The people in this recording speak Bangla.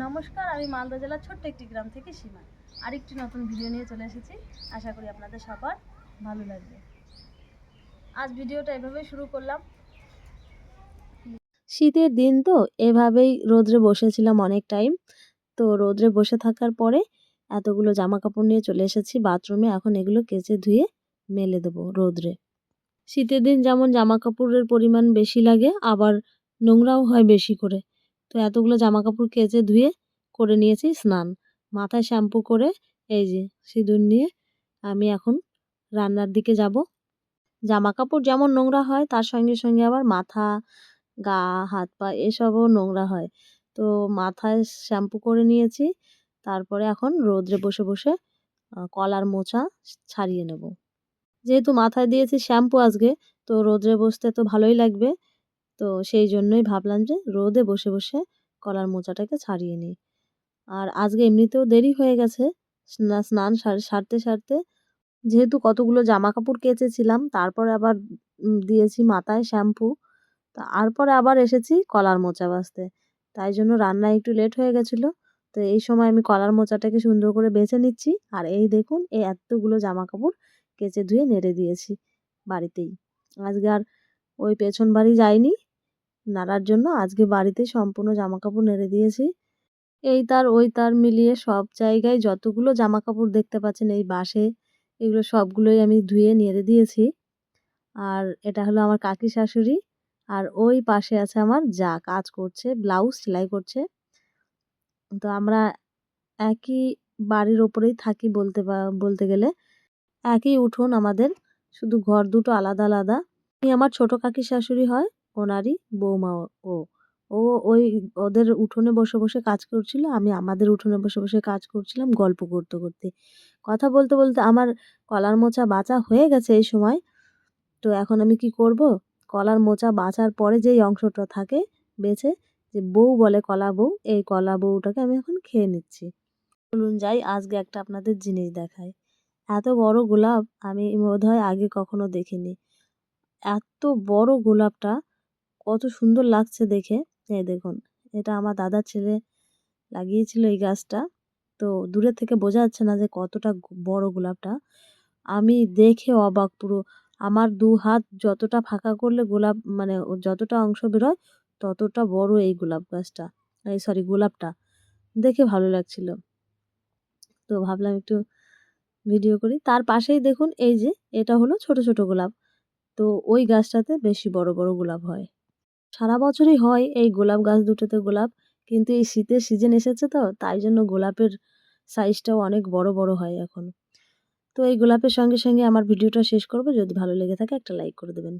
নমস্কার, আমি মালদা জেলার ছোট্ট একটি গ্রাম থেকে সীমা। আরেকটি নতুন ভিডিও নিয়ে চলে এসেছি। আশা করি আপনাদের সবার ভালো লাগবে। আজ ভিডিওটা এভাবেই শুরু করলাম। শীতের দিন তো, এভাবেই রোদ্রে বসেছিলাম অনেক টাইম তো রোদ্রে বসে থাকার পরে এতগুলো জামা কাপড় নিয়ে চলে এসেছি বাথরুমে এখন এগুলো কেচে ধুয়ে মেলে দেবো রোদ্রে। শীতের দিন যেমন জামা কাপড়ের পরিমাণ বেশি লাগে, আবার নোংরাও হয় বেশি করে। তো এতগুলো জামা কাপড় কেচে ধুয়ে করে নিয়েছি স্নান। মাথায় শ্যাম্পু করে এই যে সিঁদুর নিয়ে আমি এখন রান্নার দিকে যাব। জামা কাপড় যেমন নোংরা হয়, তার সঙ্গে সঙ্গে আবার মাথা, গা, হাত, পা এসবও নোংরা হয়। তো মাথায় শ্যাম্পু করে নিয়েছি, তারপরে এখন রোদ্রে বসে বসে কলার মোচা ছাড়িয়ে নেব। যেহেতু মাথায় দিয়েছি শ্যাম্পু আজকে, তো রোদ্রে বসতে তো ভালোই লাগবে। তো সেই জন্যই ভাবলাম যে রোদে বসে বসে কলার মোচাটাকে ছাড়িয়ে নিই। আর আজকে এমনিতেও দেরি হয়ে গেছে, স্না- স্নান সার- সারতে সারতে। যেহেতু কতগুলো জামা কাপড় কেচেছিলাম, তারপরে আবার দিয়েছি মাথায় শ্যাম্পু। তা তারপরে আবার এসেছি কলার মোচা বাঁচতে। তাই জন্য রান্না একটু লেট হয়ে গেছিল। তো এই সময় আমি কলার মোচাটাকে সুন্দর করে বেছে নিচ্ছি। আর এই দেখুন এই এতগুলো জামা কাপড় কেচে ধুয়ে নেড়ে দিয়েছি বাড়িতেই। আজকে আর ওই পেছন বাড়ি যাইনি নাড়ার জন্য আজকে বাড়িতেই সম্পূর্ণ জামা কাপড় নেড়ে দিয়েছি। এই তার, ওই তার মিলিয়ে সব জায়গায় যতগুলো জামা কাপড় দেখতে পাচ্ছেন, এই বাসে এগুলো সবগুলোই আমি ধুয়ে নেড়ে দিয়েছি। আর এটা হলো আমার কাকি শাশুড়ি, আর ওই পাশে আছে আমার যা কাজ করছে, ব্লাউজ সেলাই করছে। তো আমরা একই বাড়ির ওপরেই থাকি বলতে বলতে গেলে। একই উঠোন আমাদের, শুধু ঘর দুটো আলাদা আলাদা। আমার ছোট কাকি শাশুড়ি হয় ওনারই বৌমা ও- ও ওই ওদের উঠোনে বসে বসে কাজ করছিল, আমি আমাদের উঠোনে বসে বসে কাজ করছিলাম, গল্প করতে করতে। কথা বলতে বলতে আমার কলার মোচা বাঁচা হয়ে গেছে এই সময়। তো এখন আমি কি করব? কলার মোচা বাঁচার পরে যেই অংশটা থাকে বেছে, যে বউ বলে কলা বউ, এই কলা বউটাকে আমি এখন খেয়ে নিচ্ছি। চলুন যাই, আজকে একটা আপনাদের জিনিস দেখাই। এত বড় গোলাপ আমি বোধহয় আগে কখনো দেখিনি। এত বড় গোলাপটা কত সুন্দর লাগছে দেখে। এই দেখুন, এটা আমার দাদা ছেলে লাগিয়েছিল এই গাছটা। তো দূরের থেকে বোঝা যাচ্ছে না যে কতটা বড় গোলাপটা। আমি দেখে অবাক পুরো। আমার দু হাত যতটা ফাঁকা করলে গোলাপ মানে যতটা অংশ বেরোয়, ততটা বড় এই গোলাপ গাছটা। এই সরি গোলাপটা। দেখে ভালো লাগছিল। তো ভাবলাম একটু ভিডিও করি। তার পাশেই দেখুন, এই যে এটা হলো ছোট ছোট গোলাপ। তো ওই গাছটাতে বেশি বড় বড় গোলাপ হয়। সারা বছরই হয় এই গোলাপ গাছ দুটোতে গোলাপ, কিন্তু এই শীতের সিজন এসেছে তো, তাই জন্য গোলাপের সাইজটাও অনেক বড় বড় হয় এখন। তো এই গোলাপের সঙ্গে সঙ্গে আমার ভিডিওটা শেষ করব, যদি ভালো লেগে থাকে একটা লাইক করে দেবেন।